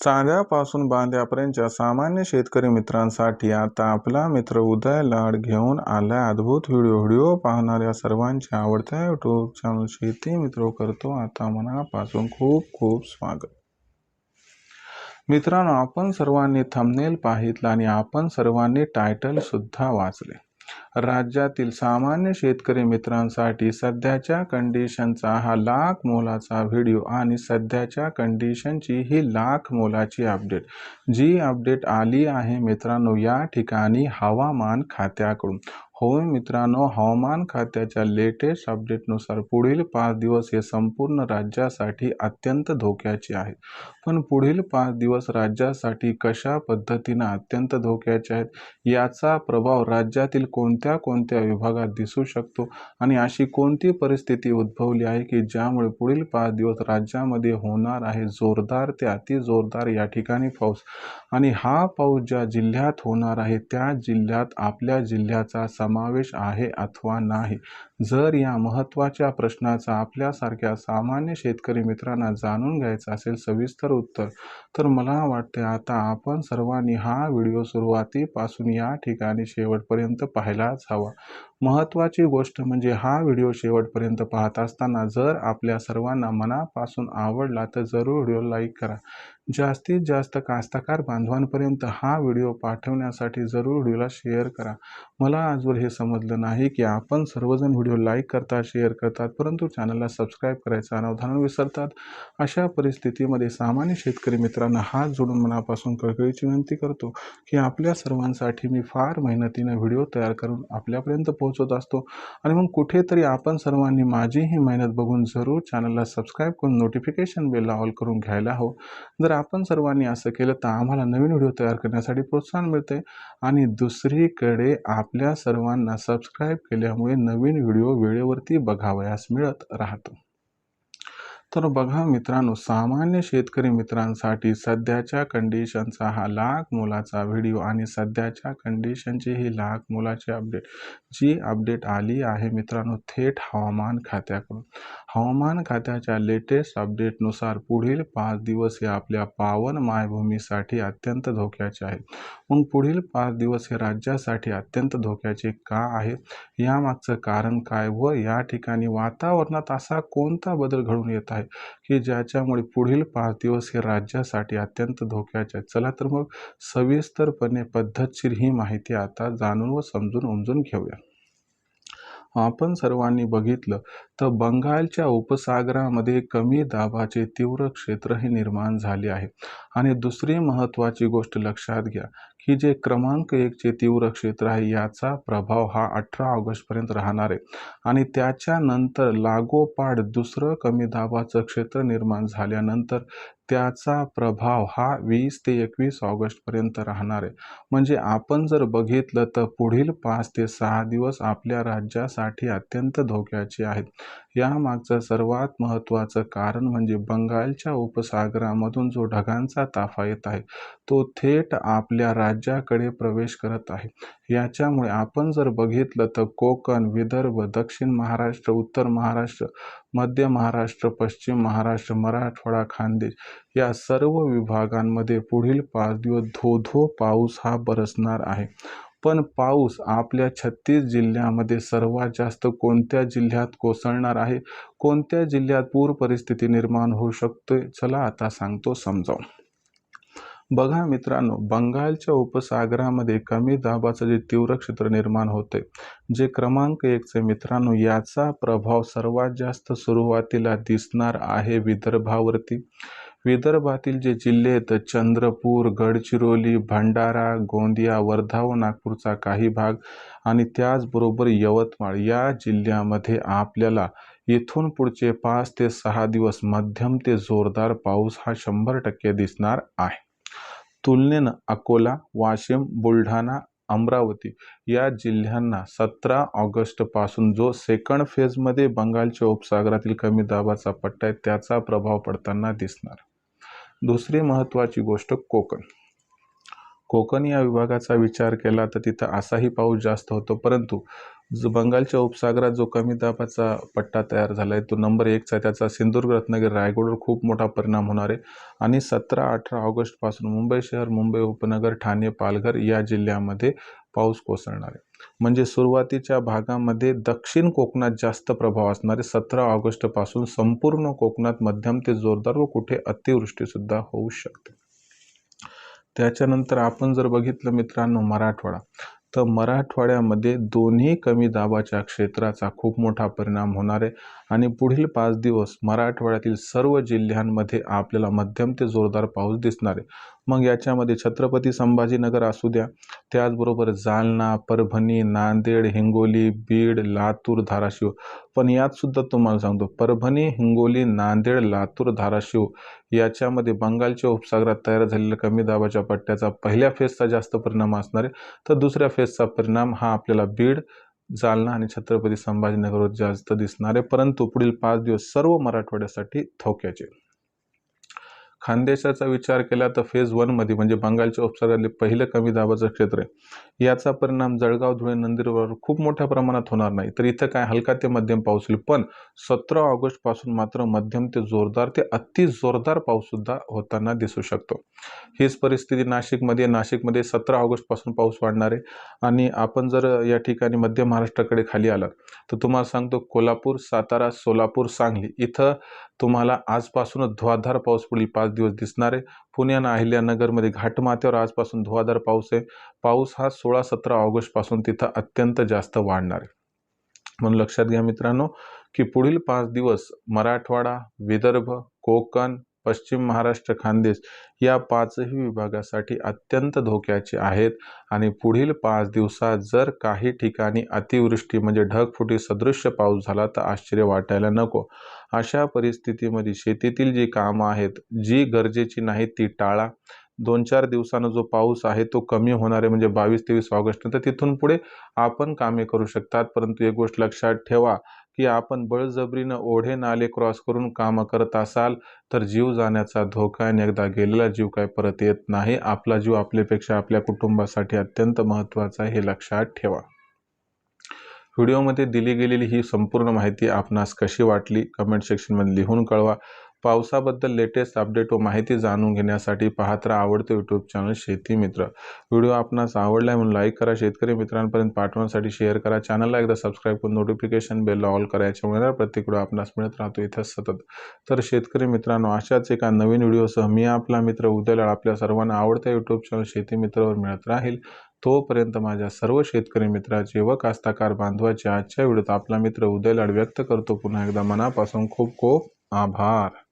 चांद्यापासून बांद्यापर्यंतच्या सामान्य शेतकरी मित्रांसाठी आता आपला मित्र उदय लाड घेऊन आलाय. अद्भुत व्हिडिओ व्हिडिओ पाहणाऱ्या सर्वांच्या आवडत्या यूट्यूब चॅनल शेती मित्र करतो. आता मनापासून खूप खूप स्वागत. मित्रांनो आपण सर्वांनी थंबनेल पाहितलं आणि आपण सर्वांनी टायटल सुद्धा वाचले. राज्यातील सामान्य शेतकरी मित्रांसाठी सध्याच्या कंडिशनचा हा लाख मोलाचा व्हिडिओ आणि सध्याच्या कंडिशनची ही लाख मोलाची अपडेट जी अपडेट आली आहे मित्रांनो या ठिकाणी हवामान खात्याकडून. होय मित्रांनो हवामान खात्याच्या लेटेस्ट अपडेटनुसार पुढील पाच दिवस हे संपूर्ण राज्यासाठी अत्यंत धोक्याचे आहेत. पण पुढील पाच दिवस राज्यासाठी कशा पद्धतीनं अत्यंत धोक्याचे आहेत याचा प्रभाव राज्यातील कोणत्या कोणत्या विभागात दिसू शकतो आणि अशी कोणती परिस्थिती उद्भवली आहे की ज्यामुळे पुढील पाच दिवस राज्यामध्ये होणार आहे जोरदार ते अति जोरदार या ठिकाणी पाऊस? आणि हा पाऊस ज्या जिल्ह्यात होणार आहे त्या जिल्ह्यात आपल्या जिल्ह्याचा समावेश आहे अथवा नाही? जर या महत्त्वाच्या प्रश्नाचा आपल्यासारख्या सामान्य शेतकरी मित्रांना जाणून घ्यायचं असेल सविस्तर उत्तर तर मला वाटते आता आपण सर्वांनी हा व्हिडिओ सुरुवातीपासून या ठिकाणी शेवटपर्यंत पाहायलाच हवा. महत्त्वाची गोष्ट म्हणजे हा व्हिडिओ शेवटपर्यंत पाहत असताना जर आपल्या सर्वांना मनापासून आवडला तर जरूर व्हिडिओ लाईक करा. जास्तीत जास्त कास्तकार बांधवांपर्यंत हा व्हिडिओ पाठवण्यासाठी जरूर व्हिडिओला शेअर करा. मला आजवर हे समजलं नाही की आपण सर्वजण व्हिडिओ लाईक करतात शेअर करतात परंतु चॅनलला सबस्क्राईब करायचं अनावधान विसरतात. अशा परिस्थितीमध्ये सामान्य शेतकरी मित्रांना हात जोडून मनापासून कळकळीची विनंती करतो की आपल्या सर्वांसाठी मी फार मेहनतीनं व्हिडिओ तयार करून आपल्यापर्यंत पोहोचवत असतो. आणि मग कुठेतरी आपण सर्वांनी माझी ही मेहनत बघून जरूर चॅनलला सबस्क्राईब करून नोटिफिकेशन बेलला ऑल करून घ्यायला हवं. जर आपण सर्वांनी असं केलं तर आम्हाला नवीन व्हिडिओ तयार करण्यासाठी प्रोत्साहन मिळते. आणि दुसरीकडे आपल्या सर्वांना सबस्क्राईब केल्यामुळे नवीन व्हिडिओ वेळेवरती बघावयास मिळत राहतो. तर बघा मित्रांनो सामान्य शेतकरी मित्रांसाठी सध्याच्या कंडिशनचा हा लाख मोलाचा व्हिडिओ आणि सध्याच्या कंडिशनची ही लाख मोलाची अपडेट जी अपडेट आली आहे मित्रांनो थेट हवामान खात्याकडून. हवामान खात्याच्या लेटेस्ट अपडेटनुसार पुढील पाच दिवस हे आपल्या पावन मायभूमीसाठी अत्यंत धोक्याचे आहेत. मग पुढील पाच दिवस हे राज्यासाठी अत्यंत धोक्याचे का आहेत? यामागचं कारण काय व या ठिकाणी वातावरणात असा कोणता बदल घडून येत आहे? की ज्याच्यामुळे पुढील पाच दिवस हे राज्यासाठी अत्यंत धोक्याचे आहेत. चला तर मग सविस्तरपणे पद्धतशीर ही माहिती आता जाणून व समजून उमजून घेऊया. आपण सर्वांनी बघितलं तर बंगालच्या उपसागरामध्ये कमी दाबाचे तीव्र क्षेत्रही निर्माण झाले आहे. आणि दुसरी महत्त्वाची गोष्ट लक्षात घ्या की जे क्रमांक एकचे तीव्र क्षेत्र आहे याचा प्रभाव हा अठरा ऑगस्टपर्यंत राहणार आहे. आणि त्याच्यानंतर लागोपाठ दुसरं कमी दाबाचं क्षेत्र निर्माण झाल्यानंतर त्याचा प्रभाव हा वीस ते एकवीस ऑगस्टपर्यंत राहणार आहे. म्हणजे आपण जर बघितलं तर पुढील पाच ते सहा दिवस आपल्या राज्यासाठी अत्यंत धोक्याचे आहेत. यामागचं सर्वात महत्त्वाचं कारण म्हणजे बंगालच्या उपसागरामधून जो ढगांचा ताफा येत आहे तो थेट आपल्या राज्याकडे प्रवेश करत आहे. याच्यामुळे आपण जर बघितलं तर कोकण विदर्भ दक्षिण महाराष्ट्र उत्तर महाराष्ट्र मध्य महाराष्ट्र पश्चिम महाराष्ट्र मराठवाडा खानदेश या सर्व विभागांमध्ये पुढील पाच दिवस धो धो पाऊस हा बरसणार आहे. पण पाऊस आपल्या छत्तीस जिल्ह्यामध्ये सर्वात जास्त कोणत्या जिल्ह्यात कोसळणार आहे? कोणत्या जिल्ह्यात पूर परिस्थिती निर्माण होऊ शकते चला आता सांगतो समजावून. बघा मित्रांनो बंगालच्या उपसागरामध्ये कमी दाबाचं जे तीव्र क्षेत्र निर्माण होते जे क्रमांक एकचे मित्रांनो याचा प्रभाव सर्वात जास्त सुरुवातीला दिसणार आहे विदर्भावरती. विदर्भातील जे जिल्हे आहेत चंद्रपूर गडचिरोली भंडारा गोंदिया वर्धा व नागपूरचा काही भाग आणि त्याचबरोबर यवतमाळ या जिल्ह्यामध्ये आपल्याला इथून पुढचे पाच ते सहा दिवस मध्यम ते जोरदार पाऊस हा शंभर टक्के दिसणार आहे. तुलनेनं अकोला वाशिम बुलढाणा अमरावती या जिल्ह्यांना सतरा ऑगस्टपासून जो सेकंड फेजमध्ये बंगालच्या उपसागरातील कमी दाबाचा पट्टा आहे त्याचा प्रभाव पडताना दिसणार. दुसरी महत्त्वाची गोष्ट कोकण. कोकण या विभागाचा विचार केला तर तिथं असाही पाऊस जास्त होतो परंतु जो बंगालच्या उपसागरात जो कमी दाबाचा पट्टा तयार झाला आहे तो नंबर एकचा आहे. त्याचा सिंधुदुर्ग रत्नागिरी रायगडवर खूप मोठा परिणाम होणार आहे. आणि सतरा अठरा ऑगस्टपासून मुंबई शहर मुंबई उपनगर ठाणे पालघर या जिल्ह्यामध्ये पाऊस कोसळणार आहे. म्हणजे सुरुवातीच्या भागामध्ये दक्षिण कोकणात जास्त प्रभाव असणारे सतरा ऑगस्टपासून संपूर्ण कोकणात मध्यम ते जोरदार व कुठे अतिवृष्टीसुद्धा होऊ शकते. त्याच्यानंतर आपण जर बघितलं मित्रांनो मराठवाडा तर मराठवाड्यामध्ये दोन्ही कमी दाबाच्या क्षेत्राचा खूप मोठा परिणाम होणार आहे. आणि पुढील पाच दिवस मराठवाड्यातील सर्व जिल्ह्यांमध्ये आपल्याला मध्यम ते जोरदार पाऊस दिसणार आहे. मग याच्यामध्ये छत्रपती संभाजीनगर असू द्या त्याचबरोबर जालना परभणी नांदेड हिंगोली बीड लातूर धाराशिव. पण यातसुद्धा तुम्हाला सांगतो परभणी हिंगोली नांदेड लातूर धाराशिव याच्यामध्ये बंगालच्या उपसागरात तयार झालेल्या कमी दाबाच्या पट्ट्याचा पहिल्या फेजचा जास्त परिणाम असणार आहे. तर दुसऱ्या फेजचा परिणाम हा आपल्याला बीड जालना आणि छत्रपती संभाजीनगरवर जास्त दिसणारे परंतु पुढील पाच दिवस सर्व मराठवाड्यासाठी थोक्याचे खानदेशाचा विचार केला तर फेज वनमध्ये म्हणजे बंगालच्या उपसागरातले पहिलं कमी दाबाचं क्षेत्र आहे. याचा परिणाम जळगाव धुळे नंदुरबार खूप मोठ्या प्रमाणात होणार नाही. तर इथं काय हलका ते मध्यम पाऊस होईल पण सतरा ऑगस्टपासून मात्र मध्यम ते जोरदार ते अति जोरदार पाऊससुद्धा होताना दिसू शकतो. हीच परिस्थिती नाशिकमध्ये नाशिकमध्ये सतरा ऑगस्टपासून पाऊस वाढणार आहे. आणि आपण जर या ठिकाणी मध्य महाराष्ट्राकडे खाली आलात तर तुम्हाला सांगतो कोल्हापूर सातारा सोलापूर सांगली इथं तुम्हाला आजपासूनच धुवाधार पाऊस पुढील पाच दिवस दिसणार आहे. पुणे आणि अहिल्यानगरमध्ये घाटमाथ्यावर आजपासून धुवाधार पाऊस आहे. पाऊस हा सोळा सतरा ऑगस्टपासून तिथं अत्यंत जास्त वाढणार आहे. म्हणून लक्षात घ्या मित्रांनो की पुढील पाच दिवस मराठवाडा विदर्भ कोकण पश्चिम महाराष्ट्र खानदेश या पाचही विभागासाठी अत्यंत धोक्याचे आहेत आणि पुढील पाच दिवसात जर काही ठिकाणी अतिवृष्टी म्हणजे ढगफुटी सदृश्य पाऊस झाला तर आश्चर्य वाटायला नको. अशा परिस्थितीमध्ये शेतीतील जी कामं आहेत जी गरजेची नाहीत ती टाळा. दोन चार दिवसानं जो पाऊस आहे तो कमी होणार आहे म्हणजे बावीस तेवीस ऑगस्ट तर तिथून पुढे आपण कामे करू शकतात. परंतु एक गोष्ट लक्षात ठेवा की आपण बळजबरीनं ओढे नाले क्रॉस करून कामं करत असाल तर जीव जाण्याचा धोका आणि एकदा गेलेला जीव काय परत येत नाही. आपला जीव आपल्यापेक्षा आपल्या कुटुंबासाठी अत्यंत महत्त्वाचा आहे हे लक्षात ठेवा. व्हिडिओमध्ये दिली गेलेली ही संपूर्ण माहिती आपणास कशी वाटली? कमेंट सेक्शनमध्ये लिहून कळवा. पावसाबद्दल लेटेस्ट अपडेट व माहिती जाणून घेण्यासाठी पाहत राहा आवडते यूट्यूब चॅनल शेती मित्र. व्हिडिओ आपणास आवडला म्हणून लाईक करा. शेतकरी मित्रांपर्यंत पाठवण्यासाठी शेअर करा. चॅनलला एकदा सबस्क्राईब करून नोटिफिकेशन बेल ऑल करा. याच्यामुळे प्रत्येक व्हिडिओ आपणास मिळत राहतो. इथं सतत. तर शेतकरी मित्रांनो अशाच एका नवीन व्हिडिओसह मी आपला मित्र उदयलाळ आपल्या सर्वांना आवडत्या यूट्यूब चॅनल शेती मित्रावर मिळत राहील. तोपर्यंत माझ्या सर्व शेतकरी मित्राचे व कास्ताकार बांधवाचे आजच्या व्हिडिओत आपला मित्र उदयलाड व्यक्त करतो. पुन्हा एकदा मनापासून खूप खूप आभार.